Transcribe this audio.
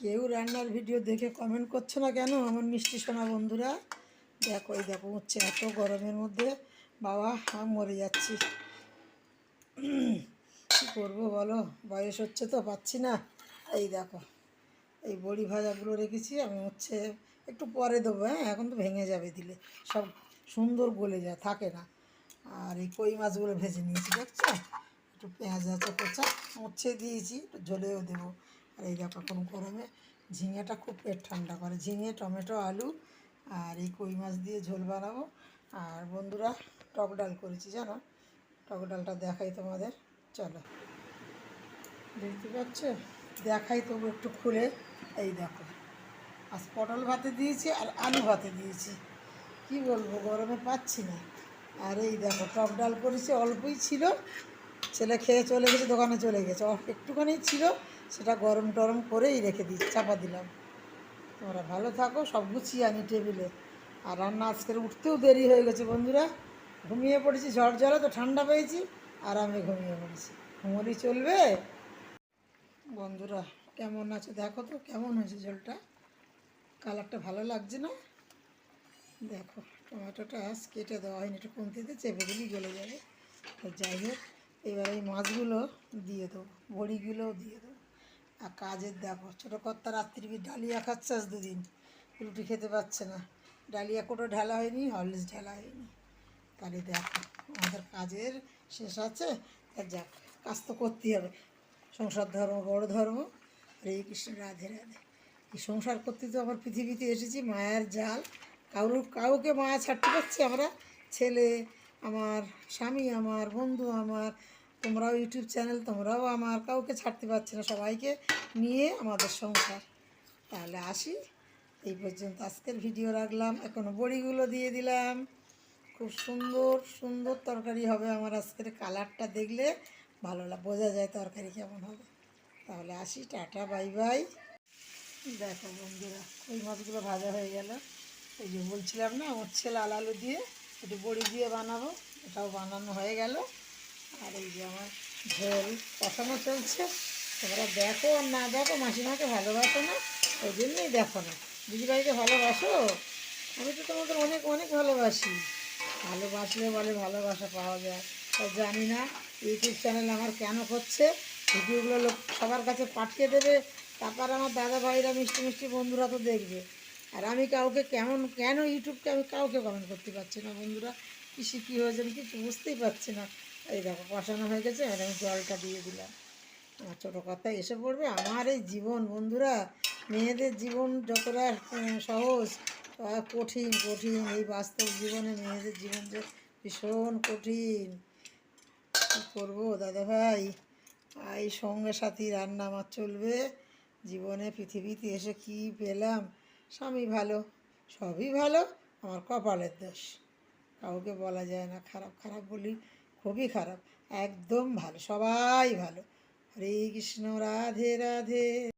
কেউ রান্নার ভিডিও দেখে কমেন্ট করছে না কেন? আমার মিষ্টি সোনা বন্ধুরা, দেখো এই দেখো, হচ্ছে এত গরমের মধ্যে বাবা হা মরে যাচ্ছি। কী করব বলো? বয়স হচ্ছে তো, পাচ্ছি না। এই দেখো, এই বড়ি ভাজাগুলো রেখেছি, আমি হচ্ছে একটু পরে দেবো হ্যাঁ? এখন তো ভেঙে যাবে দিলে। সব সুন্দর গলে যায়, থাকে না। আর এই কই মাছগুলো ভেজে নিয়েছি, দেখছ? একটু পেঁয়াজ আছে, কোচা উচ্ছে দিয়েছি, একটু ঝোলেও দেবো। আর এই দেখো এখন গরমে ঝিঙেটা খুব পেট ঠান্ডা করে। ঝিঙে, টমেটো, আলু আর এই কই মাছ দিয়ে ঝোল বানাবো। আর বন্ধুরা, টক ডাল করেছি, জানো? টক ডালটা দেখাই তোমাদের। চলো। দেখতে পাচ্ছ? দেখাই তবু একটু খুলে। এই দেখো। আজ পটল ভাতে দিয়েছি আর আলু ভাতে দিয়েছি। কি বলব, গরমে পাচ্ছি না। আর এই দেখো, টক ডাল করেছি, অল্পই ছিল। ছেলে খেয়ে চলে গেছে, দোকানে চলে গেছে। একটুখানি ছিল সেটা গরম টরম করেই রেখে দিই, চাপা দিলাম। তোমরা ভালো থাকো, সব গুছিয়ে আনি টেবিলে। আর রান্না আজকের উঠতেও দেরি হয়ে গেছে বন্ধুরা। ঘুমিয়ে পড়েছি, ঝড় ঝড়ে তো ঠান্ডা পেয়েছি আর আমি ঘুমিয়ে পড়েছি। ঘুমোলি চলবে? বন্ধুরা, কেমন আছে? দেখো তো, কেমন হয়েছে জলটা কালারটা ভালো লাগছে না? দেখো, টমেটোটা কেটে দেওয়া হয়নি, একটু কমতিতে চেপে দিলেই গলে যাবে। তো যাই হোক, এবার এই মাছগুলো দিয়ে দেবো, বড়িগুলোও দিয়ে দেবো। আর কাজের দেখো, ছোটো কর্তা রাত্রি ডালিয়া খাচ্ছে আজ দুদিন। রুটি খেতে পারছে না। ডালিয়া কোটো ঢালা হয়নি, হরলিক্স ঢালা হয়নি। তাহলে দেখো, আমাদের কাজের শেষ আছে। যাক, কাজ তো করতেই হবে। সংসার ধর্ম বড় ধর্ম। হরে কৃষ্ণ, রাধে রাধে। এই সংসার করতে তো আমার পৃথিবীতে এসেছি, মায়ের জাল। কারোর কাউকে মায়া ছাড়তে পারছি আমরা। ছেলে আমার, স্বামী আমার, বন্ধু আমার তোমরাও ইউটিউব চ্যানেল, তোমরাও আমার কাউকে ছাড়তে পারছি না, সবাইকে নিয়ে আমাদের সংসার। তাহলে আসি। এই পর্যন্ত আজকের ভিডিও রাখলাম। এখনও বড়িগুলো দিয়ে দিলাম। খুব সুন্দর সুন্দর তরকারি হবে আমার আজকের কালারটা দেখলে। ভালো লাগ বোঝা যায় তরকারি কেমন হবে। তাহলে আসি, টাটা, বাই বাই। দেখো বন্ধুরা, ওই মাছগুলো ভাজা হয়ে গেল। এই যে বলছিলাম না উচ্ছে লাল আলু দিয়ে একটু বড়ি দিয়ে বানাবো। এটাও বানানো হয়ে গেল। আর এই যে আমার ঝোল কষানো চলছে। তোমরা দেখো আর না দেখো, মাসিমাকে ভালোবাসো না, ওই জন্যই দেখো না। দিদিভাইকে ভালোবাসো? আমি তো তোমাদের অনেক অনেক ভালোবাসি। ভালোবাসলে বলে ভালোবাসা পাওয়া যায়। তো জানি না, ইউটিউব চ্যানেল আমার কেন হচ্ছে ভিডিওগুলো লোক সবার কাছে পাঠিয়ে দেবে, তারপর আমার দাদা ভাইরা মিষ্টি মিষ্টি বন্ধুরা তো দেখবে। আর আমি কাউকে কেমন, কেন ইউটিউবকে আমি কাউকে কমেন্ট করতে পারছি না বন্ধুরা? কৃষি কী হয়েছে আমি কিছু বুঝতেই পারছি না। এই দেখো, কষানো হয়ে গেছে আর আমি জলটা দিয়ে দিলাম। আমার ছোটো কথা, এসে পড়বে আমার এই জীবন, বন্ধুরা। মেয়েদের জীবন যতটা সহজ কঠিন কঠিন। এই বাস্তব জীবনে মেয়েদের জীবন যে ভীষণ কঠিন। কী করব দাদাভাই এই সঙ্গে সাথী, রান্না আমার চলবে। জীবনে, পৃথিবীতে এসে কি পেলাম? স্বামী ভালো, সবই ভালো, আমার কপালের দোষ। কাউকে বলা যায় না, খারাপ খারাপ বলি খুবই খারাপ একদম ভালো সবাই ভালো। হরে কৃষ্ণ রাধে রাধে।